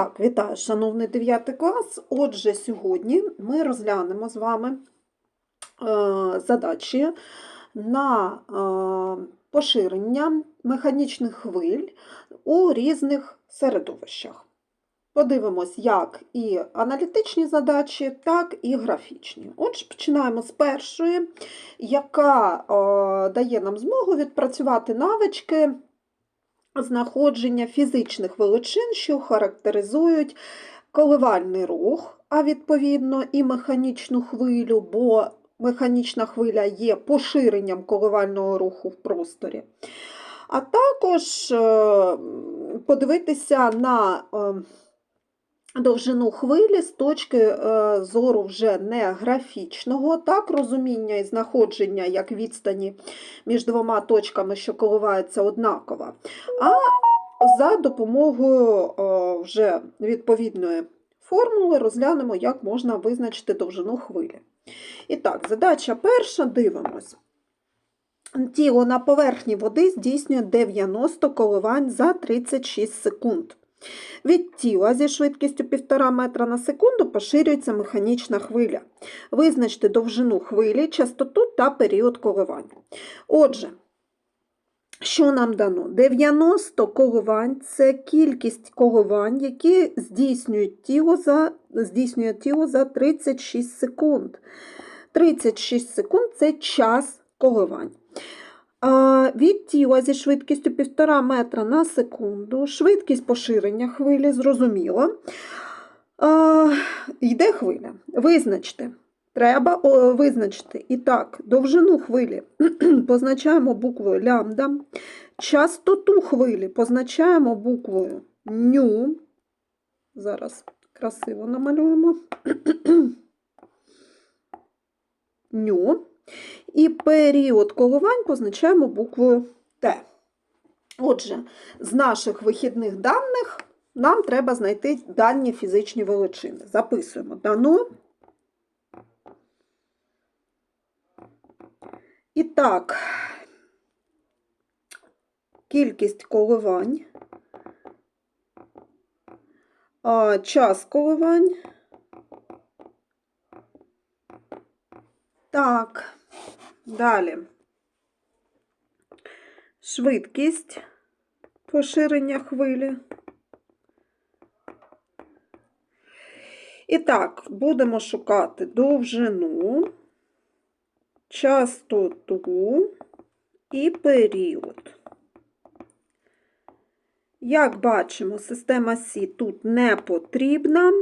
Так, вітаю, шановний 9 клас. Отже, сьогодні ми розглянемо з вами е, задачі на е, поширення механічних хвиль у різних середовищах. Подивимось, як і аналітичні задачі, так і графічні. Отже, починаємо з першої, яка е, дає нам змогу відпрацювати навички знаходження фізичних величин, що характеризують коливальний рух, а відповідно і механічну хвилю, бо механічна хвиля є поширенням коливального руху в просторі. А також е, подивитися на е, довжину хвилі з точки е, зору вже не графічного, так, розуміння і знаходження як відстані між двома точками, що коливаються однаково, а за допомогою е, вже відповідної формули розглянемо, як можна визначити довжину хвилі. І так, задача перша, дивимось. Тіло на поверхні води здійснює 90 коливань за 36 секунд. Від тіла зі швидкістю 1,5 метра на секунду поширюється механічна хвиля. Визначте довжину хвилі, частоту та період коливань. Отже, що нам дано? 90 коливань це кількість коливань, які здійснюють тіло за, здійснює тіло за 36 секунд. 36 секунд це час коливань. А, Від тіла зі швидкістю 1,5 метра на секунду, швидкість поширення хвилі, зрозуміло. Йде хвиля. Визначте. Треба визначити. І так, довжину хвилі позначаємо буквою лямбда, частоту хвилі позначаємо буквою ню. Зараз красиво намалюємо. Ню. І період коливань позначаємо буквою Т. Отже, з наших вихідних даних нам треба знайти дані фізичні величини. Записуємо дано. І так, кількість коливань, час коливань. Так, далі. Швидкість поширення хвилі. І так, будемо шукати довжину, частоту і період. Як бачимо, система Сі тут не потрібна,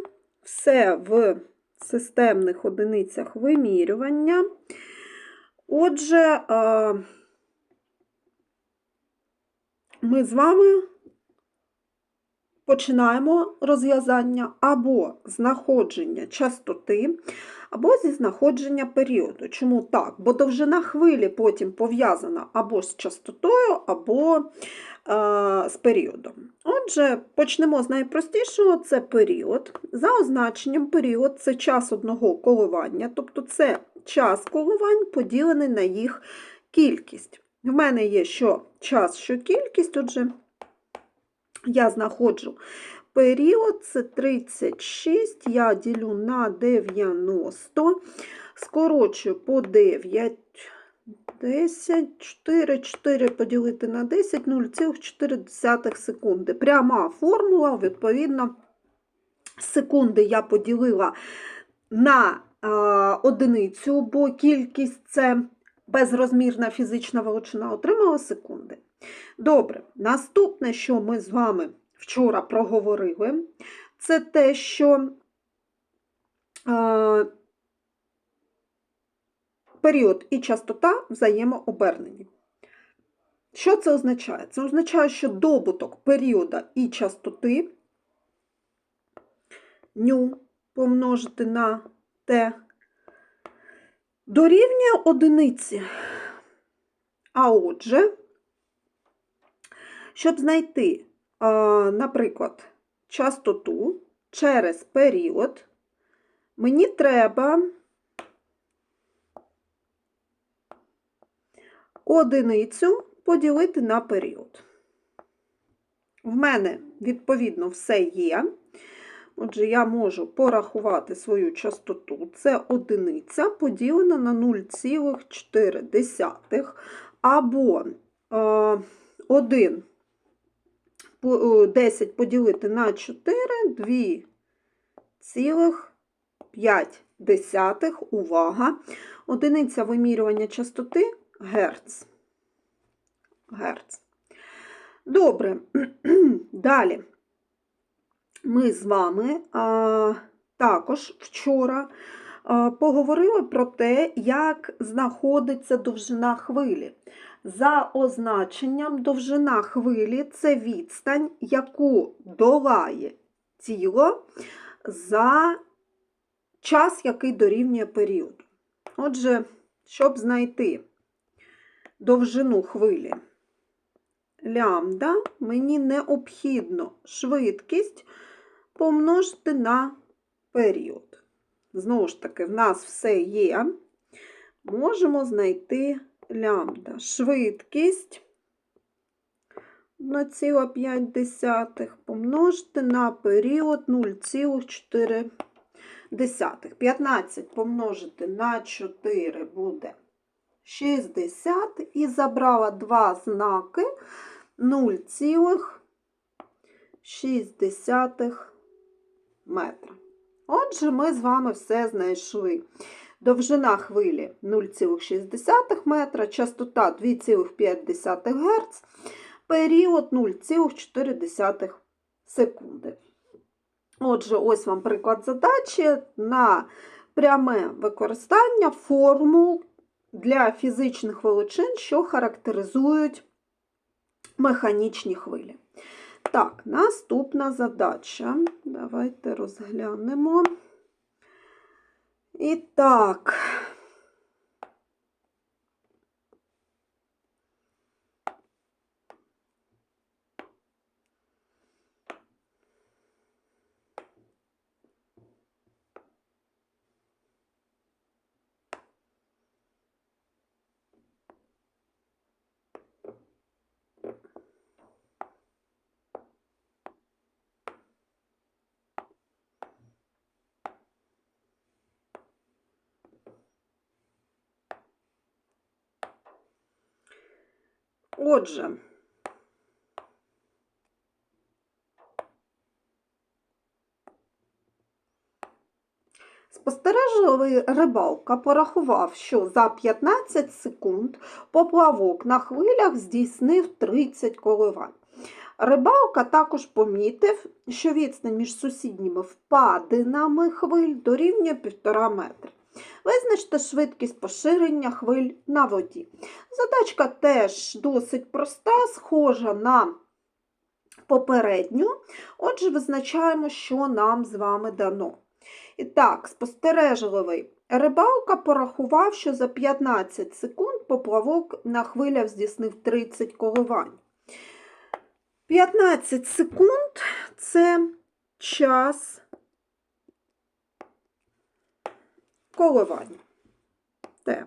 все в системних одиницях вимірювання. Отже, ми з вами починаємо розв'язання або знаходження частоти, або зі знаходження періоду. Чому так? Бо довжина хвилі потім пов'язана або з частотою, або е, з періодом. Отже, почнемо з найпростішого це період. За означенням, період це час одного коливання, тобто це час коливань поділений на їх кількість. В мене є що час, що кількість, отже, я знаходжу період, це 36, я ділю на 90, скорочую по 9, 10, 4, 4 поділити на 10, 0,4 секунди. Пряма формула, відповідно, секунди я поділила на одиницю, бо кількість це безрозмірна фізична величина, отримала секунди. Добре, наступне, що ми з вами вчора проговорили, це те, що е, період і частота взаємообернені. Що це означає? Це означає, що добуток періода і частоти ню помножити на Т дорівнює одиниці. А отже, щоб знайти, наприклад, частоту через період, мені треба одиницю поділити на період. В мене, відповідно, все є. Отже, я можу порахувати свою частоту. Це одиниця поділена на 0,4 або е, 1 е, 10 поділити на 4 2,5. Увага! Одиниця вимірювання частоти Герц. Герц. Добре. Далі. Ми з вами а, також вчора а, поговорили про те, як знаходиться довжина хвилі. За означенням, довжина хвилі це відстань, яку долає тіло за час, який дорівнює періоду. Отже, щоб знайти довжину хвилі лямбда, мені необхідно швидкість помножити на період. Знову ж таки, в нас все є. Можемо знайти лямбда. Швидкість 1,5 помножити на період 0,4. 15 помножити на 4 буде 60 і забрала два знаки 0,6 метра. Отже, ми з вами все знайшли. Довжина хвилі 0,6 метра, частота 2,5 Гц, період 0,4 секунди. Отже, ось вам приклад задачі на пряме використання формул для фізичних величин, що характеризують механічні хвилі. Так, наступна задача. Давайте розглянемо. І так. Отже, спостережливий рибалка порахував, що за 15 секунд поплавок на хвилях здійснив 30 коливань. Рибалка також помітив, що відстань між сусідніми впадинами хвиль дорівнює 1,5 метра. Визначте швидкість поширення хвиль на воді. Задачка теж досить проста, схожа на попередню. Отже, визначаємо, що нам з вами дано. І так, спостережливий рибалка порахував, що за 15 секунд поплавок на хвилях здійснив 30 коливань. 15 секунд це час коливань. Т.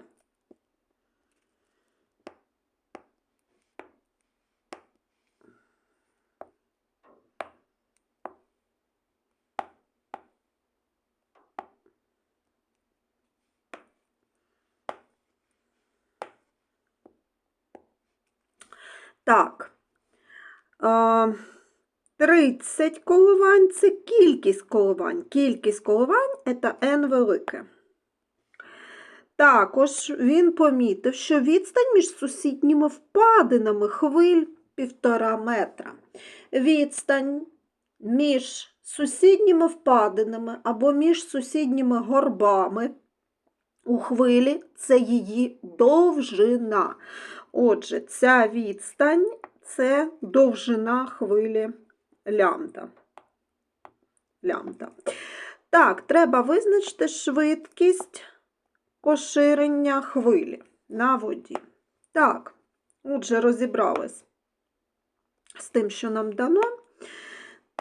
Так. е, 30 коливань це кількість коливань. Кількість коливань це n велике. Також він помітив, що відстань між сусідніми впадинами хвиль 1,5 метра. Відстань між сусідніми впадинами або між сусідніми горбами у хвилі це її довжина. Отже, ця відстань це довжина хвилі лямбда. лямбда. Так, треба визначити швидкість поширення хвилі на воді. Так, отже, розібрались з тим, що нам дано.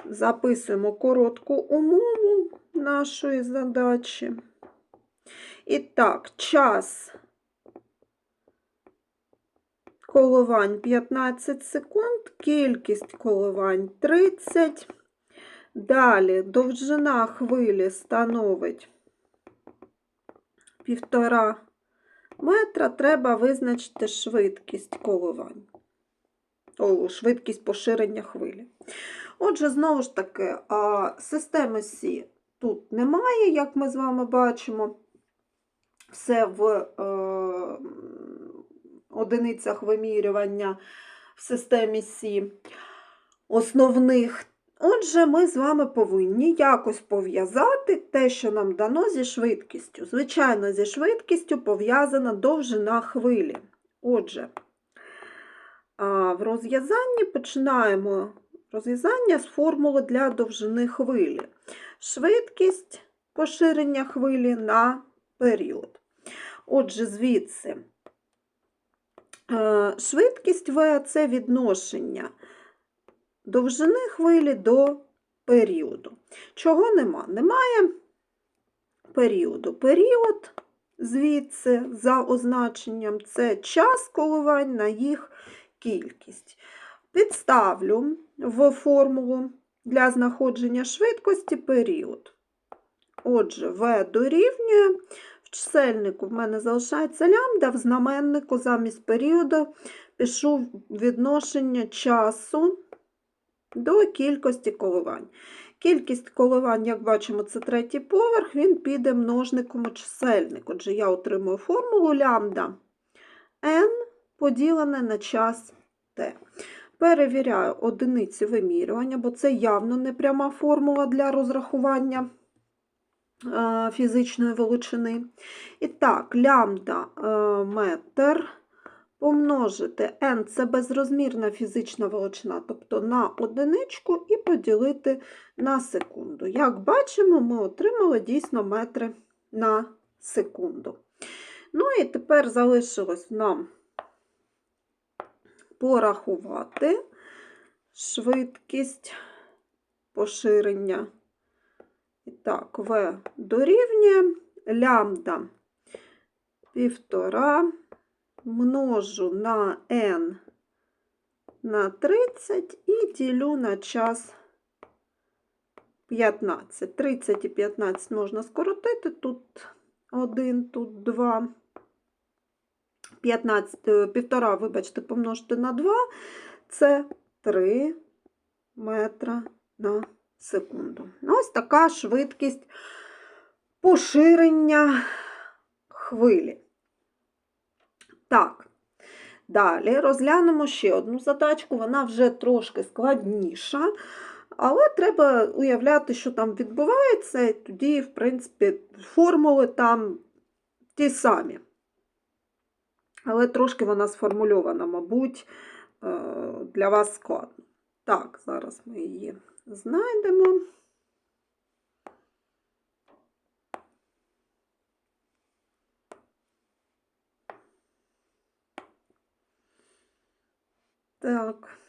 Записуємо коротку умову нашої задачі. І так, час коливань 15 секунд, кількість коливань 30, Далі довжина хвилі становить півтора метра, треба визначити швидкість коливань. О, швидкість поширення хвилі. Отже, знову ж таки, а, системи Сі тут немає, як ми з вами бачимо. Все в е, одиницях вимірювання в системі Сі основних. Отже, ми з вами повинні якось пов'язати те, що нам дано зі швидкістю. Звичайно, зі швидкістю пов'язана довжина хвилі. Отже, в розв'язанні починаємо розв'язання з формули для довжини хвилі. Швидкість поширення хвилі на період. Отже, звідси е, швидкість В це відношення довжини хвилі до періоду. Чого нема? Немає періоду. Період звідси за означенням це час коливань на їх кількість. Підставлю в формулу для знаходження швидкості період. Отже, В дорівнює. В чисельнику в мене залишається лямбда, в знаменнику замість періоду пишу відношення часу до кількості коливань. Кількість коливань, як бачимо, це третій поверх, він піде множником у чисельник. Отже, я отримую формулу лямбда n поділене на час t. Перевіряю одиниці вимірювання, бо це явно не пряма формула для розрахування е, фізичної величини. І так, лямбда е, метр помножити n це безрозмірна фізична величина, тобто на одиничку і поділити на секунду. Як бачимо, ми отримали дійсно метри на секунду. Ну і тепер залишилось нам порахувати швидкість поширення. Так, В дорівнює лямбда півтора множу на n на 30 і ділю на час 15. 30 і 15 можна скоротити, тут 1, тут 2. 15, е, півтора, вибачте, помножити на 2, це 3 метра на секунду. Ось така швидкість поширення хвилі. Так, далі розглянемо ще одну задачку, вона вже трошки складніша, але треба уявляти, що там відбувається, і тоді, в принципі, формули там ті самі. Але трошки вона сформульована, мабуть, е, для вас складно. Так, зараз ми її знайдемо. Так.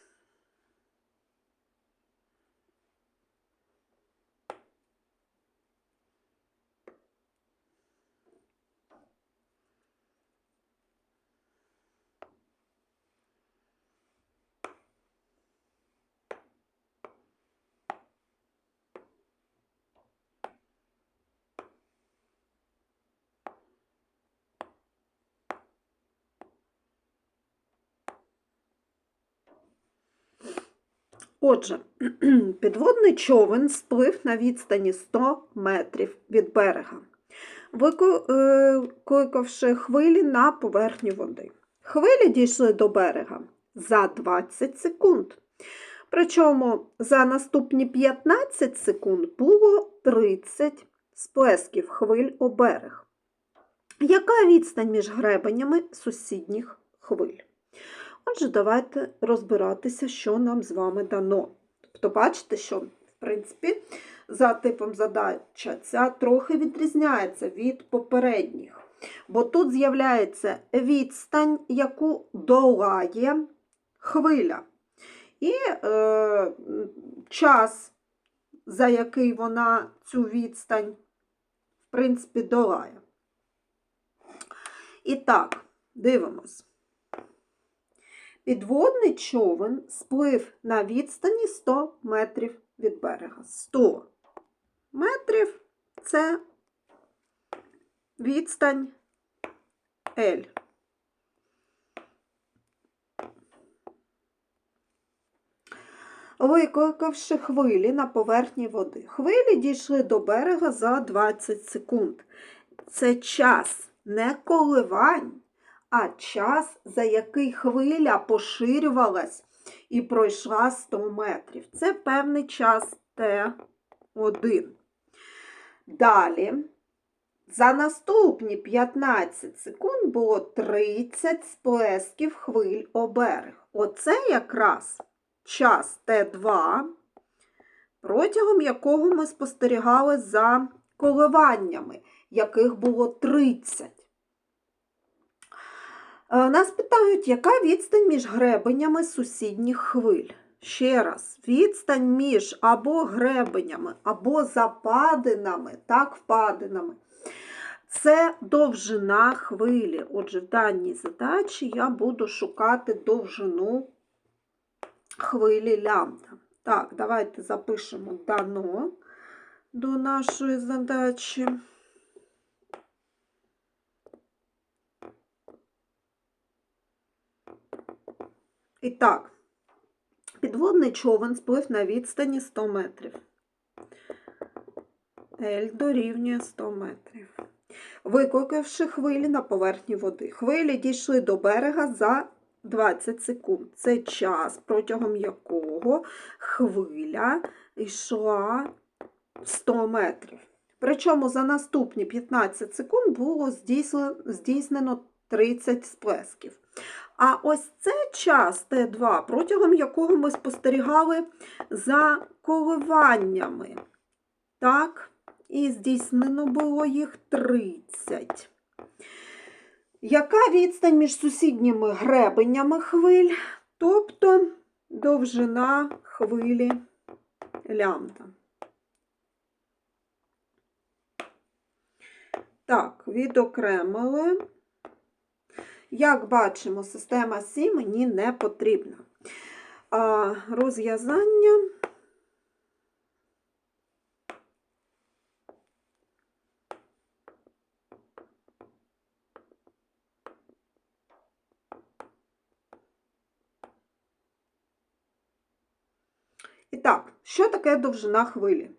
Отже, підводний човен сплив на відстані 100 метрів від берега, викликавши хвилі на поверхню води. Хвилі дійшли до берега за 20 секунд. Причому за наступні 15 секунд було 30 сплесків хвиль у берег. Яка відстань між гребенями сусідніх хвиль? Отже, давайте розбиратися, що нам з вами дано. Тобто, бачите, що, в принципі, за типом задача ця трохи відрізняється від попередніх. Бо тут з'являється відстань, яку долає хвиля. І е, час, за який вона цю відстань, в принципі, долає. І так, дивимось. Підводний човен сплив на відстані 100 метрів від берега. 100 метрів це відстань L. Викликавши хвилі на поверхні води. Хвилі дійшли до берега за 20 секунд. Це час не коливань, а час, за який хвиля поширювалась і пройшла 100 метрів. Це певний час Т1. Далі, за наступні 15 секунд було 30 сплесків хвиль о берег. Оце якраз час Т2, протягом якого ми спостерігали за коливаннями, яких було 30. Е, Нас питають, яка відстань між гребенями сусідніх хвиль. Ще раз, відстань між або гребенями, або западинами, так, впадинами. Це довжина хвилі. Отже, в даній задачі я буду шукати довжину хвилі лямбда. Так, давайте запишемо дано до нашої задачі. І так, підводний човен сплив на відстані 100 метрів. L дорівнює 100 метрів. Викликавши хвилі на поверхні води. Хвилі дійшли до берега за 20 секунд. Це час, протягом якого хвиля йшла 100 метрів. Причому за наступні 15 секунд було здійснено, здійснено 30 сплесків. А ось це час Т2, протягом якого ми спостерігали за коливаннями. Так, і здійснено було їх 30. Яка відстань між сусідніми гребенями хвиль, тобто довжина хвилі лямбда? Так, відокремили. Як бачимо, система Сі мені не потрібна. А, розв'язання. І так, що таке довжина хвилі?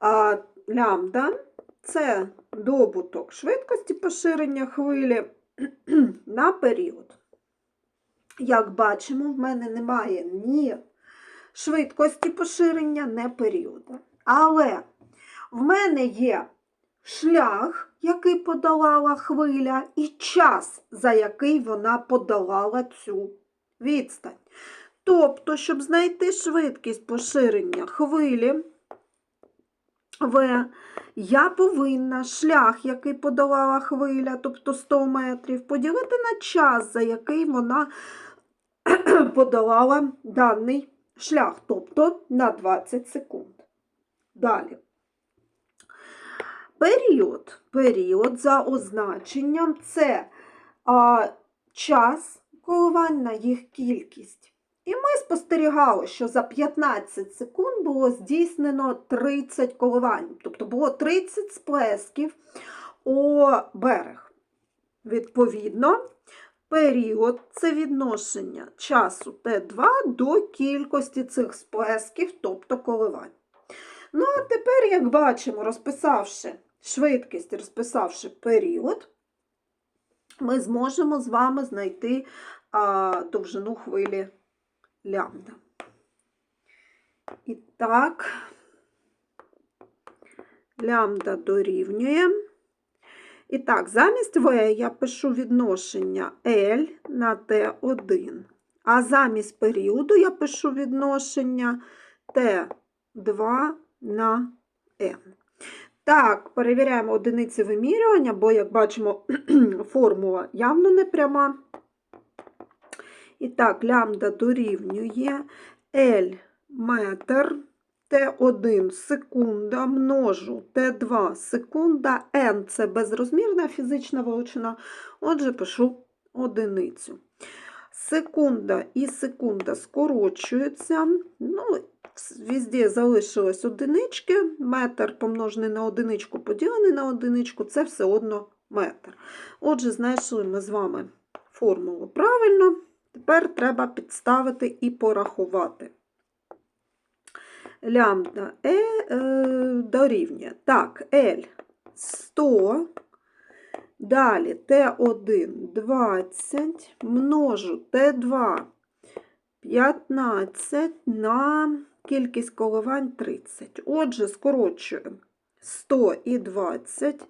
А, лямбда це добуток швидкості поширення хвилі на період. Як бачимо, в мене немає ні швидкості поширення, ні періоду. Але в мене є шлях, який подолала хвиля, і час, за який вона подолала цю відстань. Тобто, щоб знайти швидкість поширення хвилі, В, я повинна шлях, який подолала хвиля, тобто 100 метрів, поділити на час, за який вона подолала даний шлях, тобто на 20 секунд. Далі. Період. Період за означенням це а, час коливань на їх кількість. І ми спостерігали, що за 15 секунд було здійснено 30 коливань, тобто було 30 сплесків у берег. Відповідно, період це відношення часу Т2 до кількості цих сплесків, тобто коливань. Ну, а тепер, як бачимо, розписавши швидкість, розписавши період, ми зможемо з вами знайти а, довжину хвилі лямбда. І так, лямбда дорівнює. І так, замість В я пишу відношення L на T1. А замість періоду я пишу відношення T2 на N. Так, перевіряємо одиниці вимірювання, бо, як бачимо, формула явно не пряма. І так, лямбда дорівнює L метр, Т1 секунда множу Т2 секунда, N це безрозмірна фізична величина, отже, пишу одиницю. Секунда і секунда скорочуються, ну, Везде залишилось одинички, метр помножений на одиничку, поділений на одиничку, це все одно метр. Отже, знайшли ми з вами формулу правильно. Тепер треба підставити і порахувати. Лямбда е, е дорівнює. Так, L 100. Далі Т1 20 множу Т2 15 на кількість коливань 30. Отже, скорочуємо 100 і 20.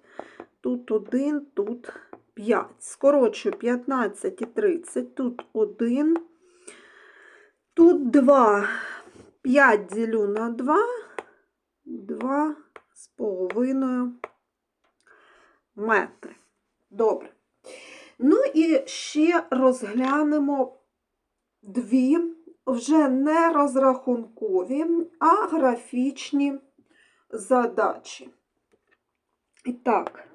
Тут 1, тут 5. Скорочую 15 і 30. Тут 1, тут 2. 5 ділю на 2, 2 з половиною метри. Добре. Ну і ще розглянемо дві вже не розрахункові, а графічні задачі. І так.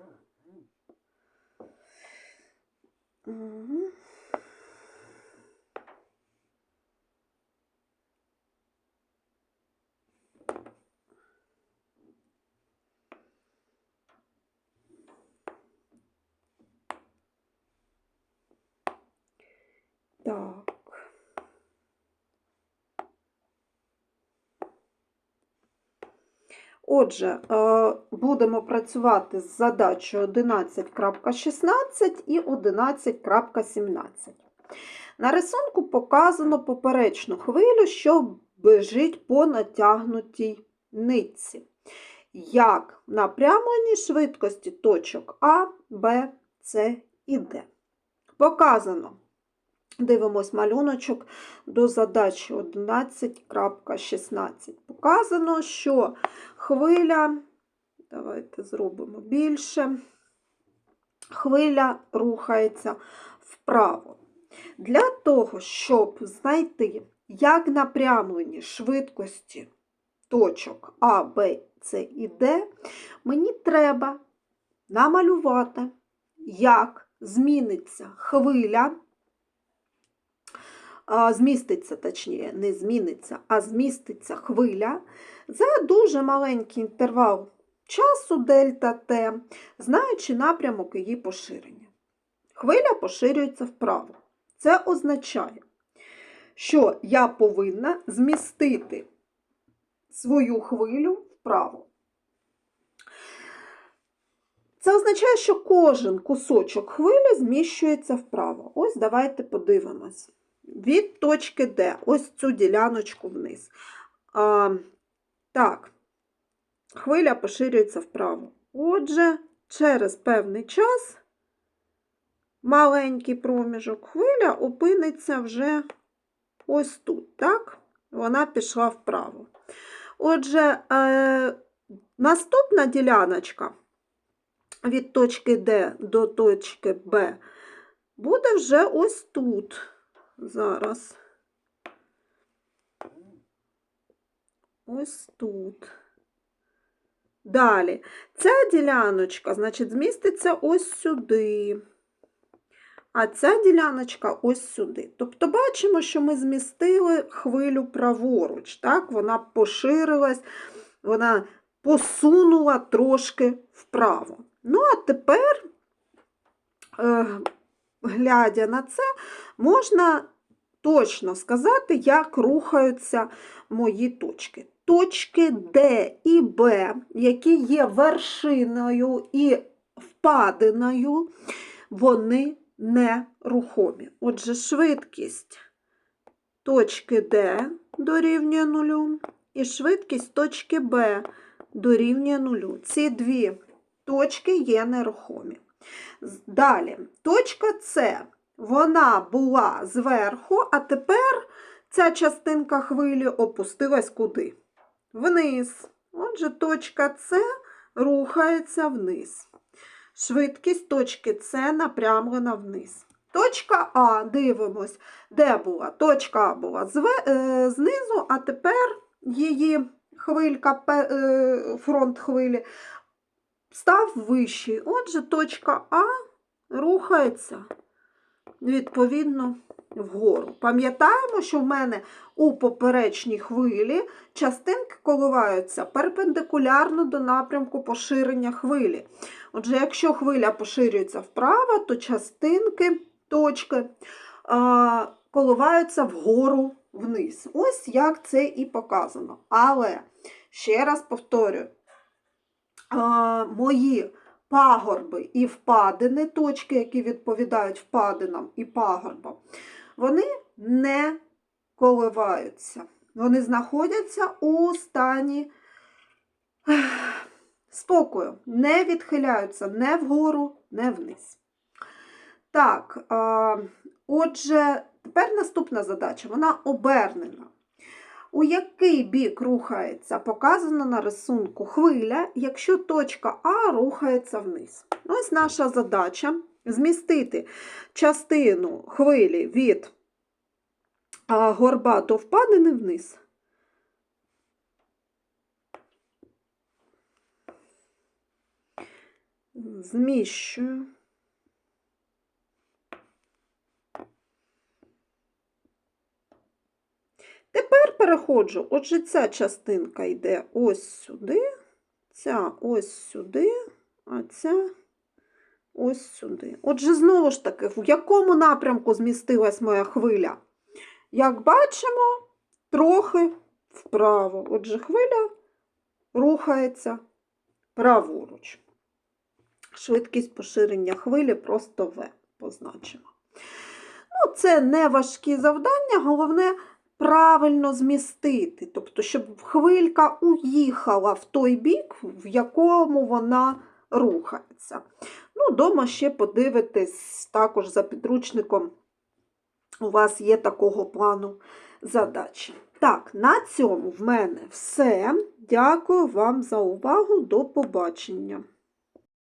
Мгм. Так. Отже, е, будемо працювати з задачею 11.16 і 11.17. На рисунку показано поперечну хвилю, що бежить по натягнутій нитці. Як напрямлені швидкості точок А, Б, С і Д. Показано. Дивимось малюночок до задачі 11.16. Показано, що хвиля, давайте зробимо більше, хвиля рухається вправо. Для того, щоб знайти, як напрямлені швидкості точок А, Б, С і Д, мені треба намалювати, як зміниться хвиля зміститься, точніше, не зміниться, а зміститься хвиля за дуже маленький інтервал часу дельта Т, знаючи напрямок її поширення. Хвиля поширюється вправо. Це означає, що я повинна змістити свою хвилю вправо. Це означає, що кожен кусочок хвилі зміщується вправо. Ось давайте подивимось від точки Д, ось цю діляночку вниз. А, Так, хвиля поширюється вправо. Отже, через певний час, маленький проміжок, хвиля опиниться вже ось тут, так? Вона пішла вправо. Отже, е, наступна діляночка від точки Д до точки Б буде вже ось тут. Зараз. Ось тут. Далі. Ця діляночка, значить, зміститься ось сюди. А ця діляночка ось сюди. Тобто бачимо, що ми змістили хвилю праворуч. Так? Вона поширилась, вона посунула трошки вправо. Ну, а тепер, е, глядя на це, можна точно сказати, як рухаються мої точки. Точки Д і Б, які є вершиною і впадиною, вони нерухомі. Отже, швидкість точки Д дорівнює нулю і швидкість точки Б дорівнює нулю. Ці дві точки є нерухомі. Далі, точка С, вона була зверху, а тепер ця частинка хвилі опустилась куди? Вниз. Отже, точка С рухається вниз. Швидкість точки С напрямлена вниз. Точка А, дивимось, де була? Точка А була е, знизу, а тепер її хвилька, е, фронт хвилі став вищий. Отже, точка А рухається відповідно вгору. Пам'ятаємо, що в мене у поперечній хвилі частинки коливаються перпендикулярно до напрямку поширення хвилі. Отже, якщо хвиля поширюється вправо, то частинки, точки коливаються вгору вниз. Ось як це і показано. Але, ще раз повторюю, мої пагорби і впадини, точки, які відповідають впадинам і пагорбам, вони не коливаються. Вони знаходяться у стані спокою, не відхиляються не вгору, не вниз. Так, отже, тепер наступна задача, вона обернена. У який бік рухається, показано на рисунку хвиля, якщо точка А рухається вниз. Ось наша задача змістити частину хвилі від горба до впадини вниз. Зміщую. Тепер переходжу, отже, ця частинка йде ось сюди, ця ось сюди, а ця ось сюди. Отже, знову ж таки, в якому напрямку змістилась моя хвиля? Як бачимо, трохи вправо. Отже, хвиля рухається праворуч. Швидкість поширення хвилі просто В позначимо. Ну, це не важкі завдання, головне правильно змістити. Тобто, щоб хвилька уїхала в той бік, в якому вона рухається. Ну, дома ще подивитись також за підручником. У вас є такого плану задачі. Так, на цьому в мене все. Дякую вам за увагу. До побачення.